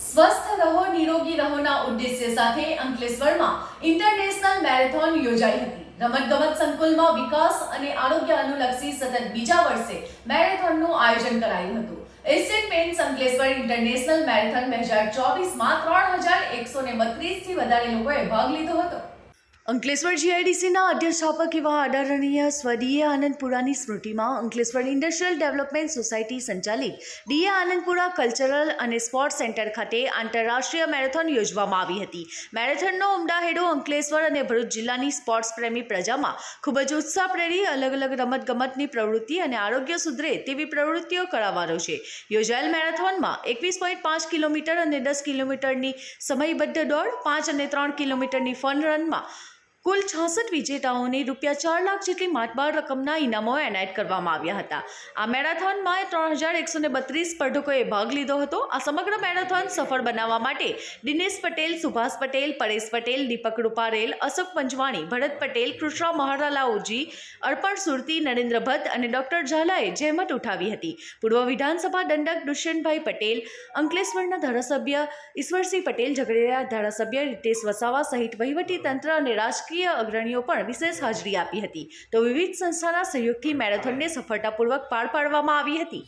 સ્વસ્થ રહો, નિરોગી રહોના ઉદ્દેશ્ય સાથે અંકલેશ્વરમાં ઇન્ટરનેશનલ મેરેથોન યોજાઈ હતી. રમતગમત સંકુલમાં વિકાસ અને આરોગ્ય અનુલક્ષી સતત બીજા વર્ષે મેરેથોનનું આયોજન કરાયું હતું. Asian paints Ankleshwar international marathon બે હજાર ચોવીસમાં ત્રણ હજાર એકસો ને બત્રીસથી વધારે લોકોએ ભાગ લીધો હતો. અંકલેશ્વર જીઆઈડીસીના અધ્યક્ષાપક એવા આદરણીય સ્વદીય આનંદપુરાની સ્મૃતિમાં અંકલેશ્વર ઇન્ડસ્ટ્રીયલ ડેવલપમેન્ટ સોસાયટી સંચાલિત ડીએ આનંદપુરા કલ્ચરલ અને સ્પોર્ટ્સ સેન્ટર ખાતે આંતરરાષ્ટ્રીય મેરેથોન યોજવામાં આવી હતી. મેરેથોનનો ઉમદા હેડો અંકલેશ્વર અને ભરૂચ જિલ્લાની સ્પોર્ટ્સ પ્રેમી પ્રજામાં ખૂબ જ ઉત્સાહ પ્રેરી અલગ અલગ રમતગમતની પ્રવૃત્તિ અને આરોગ્ય સુધરે તેવી પ્રવૃત્તિઓ કરાવવાનો છે. યોજાયેલ મેરેથોનમાં એકવીસ પોઈન્ટ પાંચ કિલોમીટર અને દસ કિલોમીટરની સમયબદ્ધ દોડ, પાંચ અને ત્રણ કિલોમીટરની ફન રનમાં કુલ છાસઠ વિજેતાઓને રૂપિયા ચાર લાખ જેટલી માતબાર રકમના ઇનામો એનાયત કરવામાં આવ્યા હતા. આ મેરાથોનમાં ત્રણ હજાર એકસો ને બત્રીસ સ્પર્ધકોએ ભાગ લીધો હતો. આ સમગ્ર મેરાથોન સફળ બનાવવા માટે દિનેશ પટેલ, સુભાષ પટેલ, પરેશ પટેલ, દીપક રૂપારેલ, અશોક પંચવાણી ભરત પટેલ, કૃષ્ણ મહારાલાઓજી, અર્પણ સુરતી, નરેન્દ્ર ભટ્ટ અને ડોક્ટર ઝાલાએ જહેમત ઉઠાવી હતી. પૂર્વ વિધાનસભા દંડક દુષ્યંતભાઈ પટેલ, અંકલેશ્વરના ધારાસભ્ય ઈશ્વરસિંહ પટેલ ઝઘડેરા ધારાસભ્ય રીતેશ વસાવા સહિત વહીવટી તંત્ર અને રાજકીય અગ્રણીઓ પણ વિશેષ હાજરી આપી હતી. તો વિવિધ સંસ્થાના સહયોગથી મેરેથોનને સફળતાપૂર્વક પાર પાડવામાં આવી હતી.